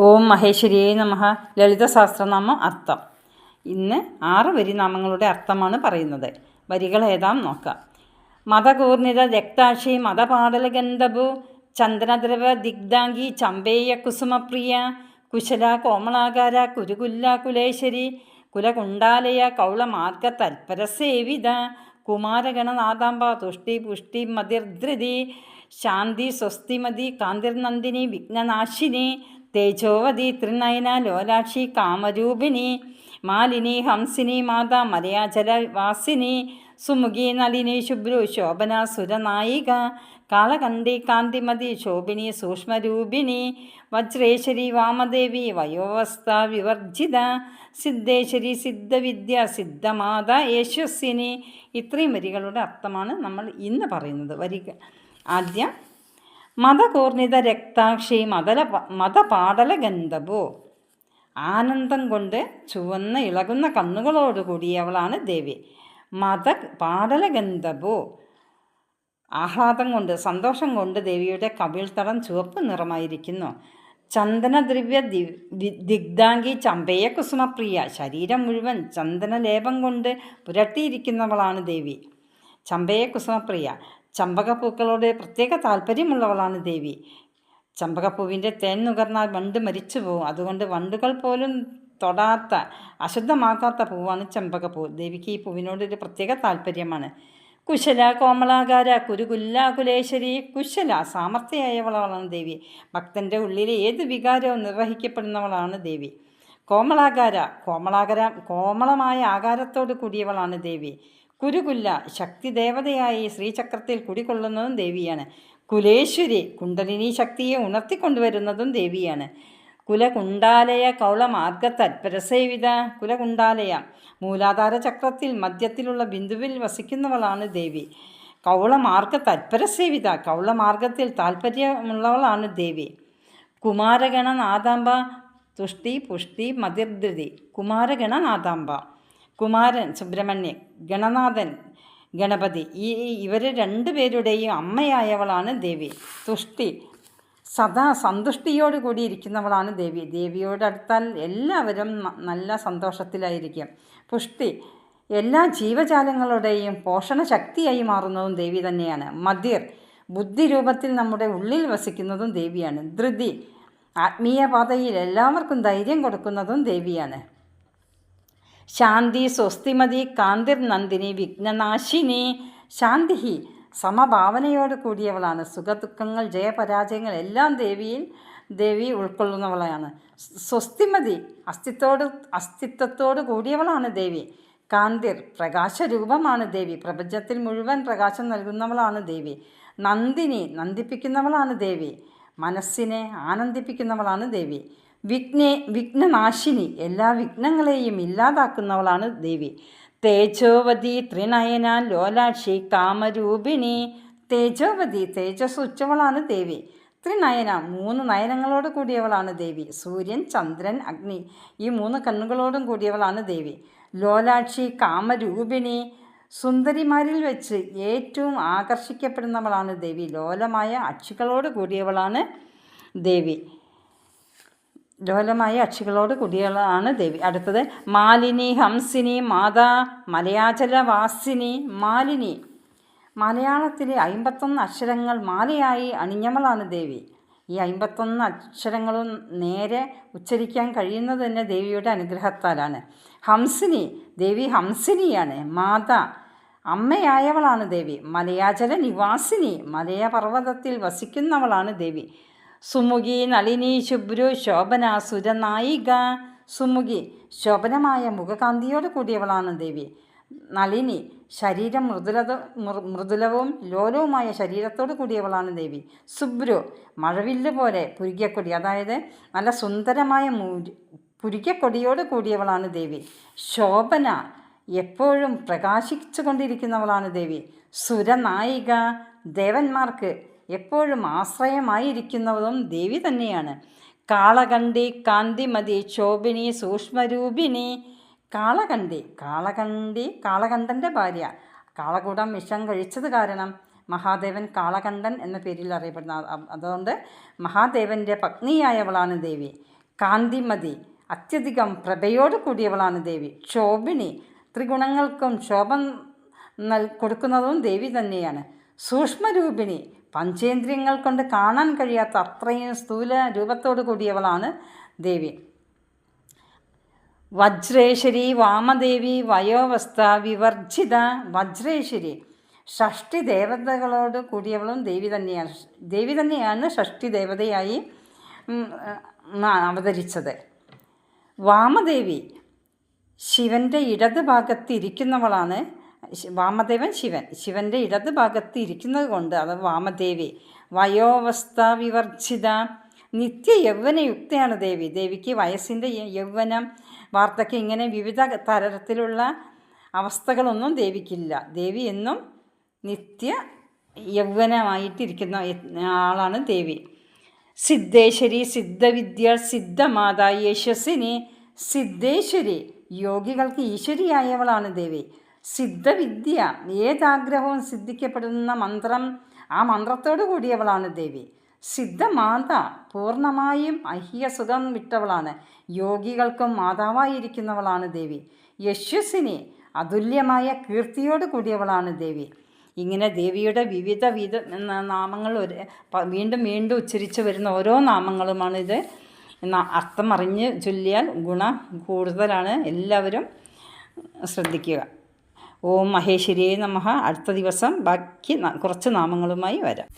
ഓം മഹേശ്വരിയേ നമ. ലളിത അർത്ഥം. ഇന്ന് ആറ് വരി നാമങ്ങളുടെ അർത്ഥമാണ് പറയുന്നത്. വരികൾ ഏതാം നോക്കാം. മതകൂർണിത രക്താക്ഷി മതപാടല ചന്ദനദ്രവ ദിഗ്ധാംഗി ചമ്പേയ കുസുമപ്രിയ കുശല കോമളാകാര കുരുകുല്ല കുലേശ്വരി കുലകുണ്ടാലയ കൗളമാർഗ തൽപരസേവിത കുമാരഗണനാഥാംബ തുഷ്ടി പുഷ്ടി മതിർധൃതി ശാന്തി സ്വസ്തിമതി കാന്തിർനന്ദിനി വിഘ്നനാശിനി തേജോവതി ത്രിനയന ലോലാക്ഷി കാമരൂപിണി മാലിനി ഹംസിനി മാതാ മലയാചല വാസിനി സുമുഖി നളിനി ശുഭ്രു ശോഭന സുരനായിക കാളകണ്ഠി കാന്തിമതി ശോഭിനി സൂക്ഷ്മരൂപിണി വജ്രേശ്വരി വാമദേവി വയോവസ്ഥ വിവർജിത സിദ്ധേശ്വരി സിദ്ധവിദ്യ സിദ്ധമാത യശസ്വിനി. ഇത്രയും വരികളുടെ അർത്ഥമാണ് നമ്മൾ ഇന്ന് പറയുന്നത്. വരിക. ആദ്യം മതകൂർണിത രക്താക്ഷി മതല മതപാടല ഗന്ധവോ ആനന്ദം കൊണ്ട് ചുവന്ന ഇളകുന്ന കണ്ണുകളോടുകൂടിയവളാണ് ദേവി. മത പാടല ഗന്ധവോ ആഹ്ലാദം കൊണ്ട് സന്തോഷം കൊണ്ട് ദേവിയുടെ കവിൾത്തടം ചുവപ്പ് നിറമായിരിക്കുന്നു. ചന്ദനദ്രവ്യ ദി ദിഗ്ധാംഗി ചമ്പയ കുസുമപ്രിയ. ശരീരം മുഴുവൻ ചന്ദനലേപം കൊണ്ട് പുരട്ടിയിരിക്കുന്നവളാണ് ദേവി. ചമ്പയ കുസുമപ്രിയ. ചമ്പകപ്പൂക്കളോട് പ്രത്യേക താല്പര്യമുള്ളവളാണ് ദേവി. ചമ്പകപ്പൂവിന്റെ തേൻ നുകർന്നാൽ വണ്ട് മരിച്ചു പോവും. അതുകൊണ്ട് വണ്ടുകൾ പോലും തൊടാത്ത അശുദ്ധമാക്കാത്ത പൂവാണ് ചമ്പകപ്പൂ. ദേവിക്ക് ഈ പൂവിനോടൊരു പ്രത്യേക താല്പര്യമാണ്. കുശല കോമളാകാര കുരുകുല്ല കുലേശ്വരി കുശല സാമർത്ഥ്യമായവളാണ് ദേവി. ഭക്തന്റെ ഉള്ളിലെ ഏത് വികാരവും നിർവഹിക്കപ്പെടുന്നവളാണ് ദേവി. കോമളാകാര കോമളാകര കോമളമായ ആകാരത്തോട് കൂടിയവളാണ് ദേവി. കുരുകുല്ല ശക്തി ദേവതയായി ശ്രീചക്രത്തിൽ കുടികൊള്ളുന്നതും ദേവിയാണ്. കുലേശ്വരി കുണ്ടലിനി ശക്തിയെ ഉണർത്തിക്കൊണ്ടുവരുന്നതും ദേവിയാണ്. കുലകുണ്ടാലയ കൗളമാർഗ തത്പരസേവിത കുലകുണ്ടാലയ മൂലാധാര ചക്രത്തിൽ മധ്യത്തിലുള്ള ബിന്ദുവിൽ വസിക്കുന്നവളാണ് ദേവി. കൗളമാർഗ തത്പരസേവിത കൗളമാർഗത്തിൽ താല്പര്യമുള്ളവളാണ് ദേവി. കുമാരഗണനാഥാംബ തുഷ്ടി പുഷ്ടി മതിർധൃതി കുമാരഗണനാഥാംബ കുമാരൻ സുബ്രഹ്മണ്യൻ ഗണനാഥൻ ഗണപതി ഈ ഇവർ രണ്ടുപേരുടെയും അമ്മയായവളാണ് ദേവി. തുഷ്ടി സദാ സന്തുഷ്ടിയോട് കൂടി ഇരിക്കുന്നവളാണ് ദേവി. ദേവിയോടടുത്താൽ എല്ലാവരും നല്ല സന്തോഷത്തിലായിരിക്കും. പുഷ്ടി എല്ലാ ജീവജാലങ്ങളുടെയും പോഷണ ശക്തിയായി മാറുന്നതും ദേവി തന്നെയാണ്. മതിർ ബുദ്ധി രൂപത്തിൽ നമ്മുടെ ഉള്ളിൽ വസിക്കുന്നതും ദേവിയാണ്. ധൃതി ആത്മീയ പാതയിൽ എല്ലാവർക്കും ധൈര്യം കൊടുക്കുന്നതും ദേവിയാണ്. ശാന്തി സ്വസ്തിമതി കാന്തിർ നന്ദിനി വിഘ്നനാശിനി. ശാന്തി സമഭാവനയോട് കൂടിയവളാണ്. സുഖദുഃഖങ്ങൾ ജയപരാജയങ്ങൾ എല്ലാം ദേവിയിൽ ദേവി ഉൾക്കൊള്ളുന്നവളാണ്. സ്വസ്തിമതി അസ്തിത്വോട് അസ്തിത്വത്തോട് കൂടിയവളാണ് ദേവി. കാന്തിർ പ്രകാശരൂപമാണ് ദേവി. പ്രപഞ്ചത്തിൽ മുഴുവൻ പ്രകാശം നൽകുന്നവളാണ് ദേവി. നന്ദിനി നന്ദിപ്പിക്കുന്നവളാണ് ദേവി. മനസ്സിനെ ആനന്ദിപ്പിക്കുന്നവളാണ് ദേവി. വിഘ്നെ വിഘ്നനാശിനി. എല്ലാ വിഘ്നങ്ങളെയും ഇല്ലാതാക്കുന്നവളാണ് ദേവി. തേജോവതി ത്രിനയന ലോലാക്ഷി കാമരൂപിണി. തേജോവതി തേജസ് ഉച്ചവളാണ് ദേവി. ത്രിനയന മൂന്ന് നയനങ്ങളോട് കൂടിയവളാണ് ദേവി. സൂര്യൻ ചന്ദ്രൻ അഗ്നി ഈ മൂന്ന് കണ്ണുകളോടും കൂടിയവളാണ് ദേവി. ലോലാക്ഷി കാമരൂപിണി സുന്ദരിമാരിൽ വെച്ച് ഏറ്റവും ആകർഷിക്കപ്പെടുന്നവളാണ് ദേവി. ലോലമായ അക്ഷികളോട് കൂടിയവളാണ് ദേവി. ലോലമായ അക്ഷികളോട് കൂടിയുള്ളതാണ് ദേവി. അടുത്തത് മാലിനി ഹംസിനി മാതാ മലയാചലവാസിനി മാലിനി. മലയാളത്തിലെ അമ്പത്തൊന്ന് അക്ഷരങ്ങൾ മാലയായി അണിഞ്ഞവളാണ് ദേവി. ഈ അമ്പത്തൊന്ന് അക്ഷരങ്ങളും നേരെ ഉച്ചരിക്കാൻ കഴിയുന്നത് തന്നെ ദേവിയുടെ അനുഗ്രഹത്താലാണ്. ഹംസിനി ദേവി ഹംസിനിയാണ്. മാതാ അമ്മയായവളാണ് ദേവി. മലയാചല നിവാസിനി മലയപർവതത്തിൽ വസിക്കുന്നവളാണ് ദേവി. സുമുഖി നളിനി ശുഭ്രു ശോഭന സുരനായിക. സുമുഖി ശോഭനമായ മുഖകാന്തിയോട് കൂടിയവളാണ് ദേവി. നളിനി ശരീരം മൃദുലത മൃദുലവും ലോലവുമായ ശരീരത്തോട് കൂടിയവളാണ് ദേവി. സുബ്രു മഴവില്ല് പോലെ പുരുകിയക്കൊടി അതായത് നല്ല സുന്ദരമായ പുരുകിയക്കൊടിയോട് കൂടിയവളാണ് ദേവി. ശോഭന എപ്പോഴും പ്രകാശിച്ചു കൊണ്ടിരിക്കുന്നവളാണ് ദേവി. സുരനായിക ദേവന്മാർക്ക് എപ്പോഴും ആശ്രയമായിരിക്കുന്നതും ദേവി തന്നെയാണ്. കാളകണ്ഠി കാന്തിമതി ശോഭിനി സൂക്ഷ്മരൂപിണി. കാളകണ്ഠി കാളകണ്ഠി കാളകണ്ഠന്റെ ഭാര്യ. കാളകൂടം വിഷം കഴിച്ചത് കാരണം മഹാദേവൻ കാളകണ്ഠൻ എന്ന പേരിൽ അറിയപ്പെടുന്ന അതുകൊണ്ട് മഹാദേവന്റെ പത്നിയായവളാണ് ദേവി. കാന്തിമതി അത്യധികം പ്രഭയോട് കൂടിയവളാണ് ദേവി. ക്ഷോഭിണി ത്രിഗുണങ്ങൾക്കും ശോഭം നൽ കൊടുക്കുന്നതും ദേവി തന്നെയാണ്. സൂക്ഷ്മരൂപിണി. പഞ്ചേന്ദ്രിയങ്ങൾ കൊണ്ട് കാണാൻ കഴിയാത്ത അത്രയും സ്ഥൂല രൂപത്തോട് കൂടിയവളാണ് ദേവി. വജ്രേശ്വരി വാമദേവി വയോവസ്ഥ വിവർജിത വജ്രേശ്വരി. ഷഷ്ടി ദേവതകളോട് കൂടിയവളും ദേവി തന്നെയാണ്. ദേവി തന്നെയാണ് ഷഷ്ടി ദേവതയായി അവതരിച്ചത്. വാമദേവി ശിവന്റെ ഇടത് ഭാഗത്ത് ഇരിക്കുന്നവളാണ് വാമദേവൻ ശിവൻ. ശിവന്റെ ഇടത് ഭാഗത്ത് ഇരിക്കുന്നത് കൊണ്ട് അത് വാമദേവി. വയോവസ്ഥ വിവർജിത. നിത്യ യൗവനയുക്തയാണ് ദേവി. ദേവിക്ക് വയസ്സിന്റെ യൗവനം വാർദ്ധക്യം ഇങ്ങനെ വിവിധ തരത്തിലുള്ള അവസ്ഥകളൊന്നും ദേവിക്കില്ല. ദേവി എന്നും നിത്യ യൗവനമായിട്ടിരിക്കുന്ന ആളാണ് ദേവി. സിദ്ധേശ്വരി സിദ്ധവിദ്യ സിദ്ധമാത യശസ്സിനി. സിദ്ധേശ്വരി യോഗികൾക്ക് ഈശ്വരിയായവളാണ് ദേവി. സിദ്ധവിദ്യ. ഏതാഗ്രഹവും സിദ്ധിക്കപ്പെടുന്ന മന്ത്രം ആ മന്ത്രത്തോടു കൂടിയവളാണ് ദേവി. സിദ്ധമാത പൂർണമായും അഹ്യസുഖം വിട്ടവളാണ്. യോഗികൾക്കും മാതാവായിരിക്കുന്നവളാണ് ദേവി. യശസ്സിനെ അതുല്യമായ കീർത്തിയോട് കൂടിയവളാണ് ദേവി. ഇങ്ങനെ ദേവിയുടെ വിവിധ വിധ നാമങ്ങൾ ഒരു വീണ്ടും വീണ്ടും ഉച്ചരിച്ച് വരുന്ന ഓരോ നാമങ്ങളുമാണ് ഇത്. അർത്ഥം അറിഞ്ഞ് ചൊല്ലിയാൽ ഗുണം കൂടുതലാണ്. എല്ലാവരും ശ്രദ്ധിക്കുക. ഓം മഹേശ്വരിയെ നമ. അടുത്ത ദിവസം ബാക്കി കുറച്ച് നാമങ്ങളുമായി വരാം.